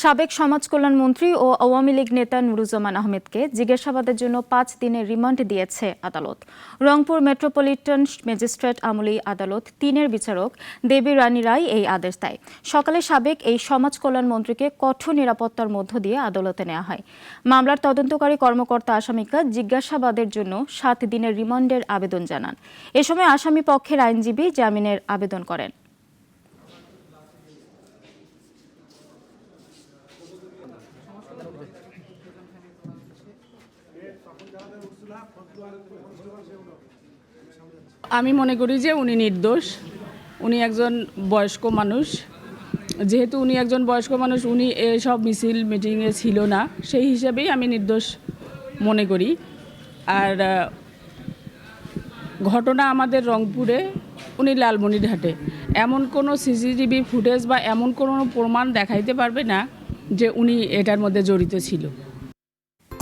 সাবেক সমাজ কল্যাণ মন্ত্রী ও আওয়ামী লীগ নেতা নুরুজ্জামান আহমেদকে জিজ্ঞাসাবাদের জন্য পাঁচ দিনের রিমান্ড দিয়েছে আদালত। রংপুর মেট্রোপলিটন ম্যাজিস্ট্রেট আমলি আদালত তিনের বিচারক দেবী রানী রায় এই আদেশ দেয়। সকালে সাবেক এই সমাজ কল্যাণ মন্ত্রীকে কঠোর নিরাপত্তার মধ্য দিয়ে আদালতে নেওয়া হয়। মামলার তদন্তকারী কর্মকর্তা আসামিকা জিজ্ঞাসাবাদের জন্য সাত দিনের রিমান্ডের আবেদন জানান। এ সময় আসামি পক্ষের আইনজীবী জামিনের আবেদন করেন। আমি মনে করি যে উনি নির্দোষ। উনি একজন বয়স্ক মানুষ। যেহেতু উনি একজন বয়স্ক মানুষ, উনি এসব মিছিল, মিটিংয়ে ছিল না। সেই হিসাবেই আমি নির্দোষ মনে করি। আর ঘটনা আমাদের রংপুরে, উনি লালমনিরহাটে। এমন কোনো সিসিটিভি ফুটেজ বা এমন কোনো প্রমাণ দেখাইতে পারবে না যে উনি এটার মধ্যে জড়িত ছিল।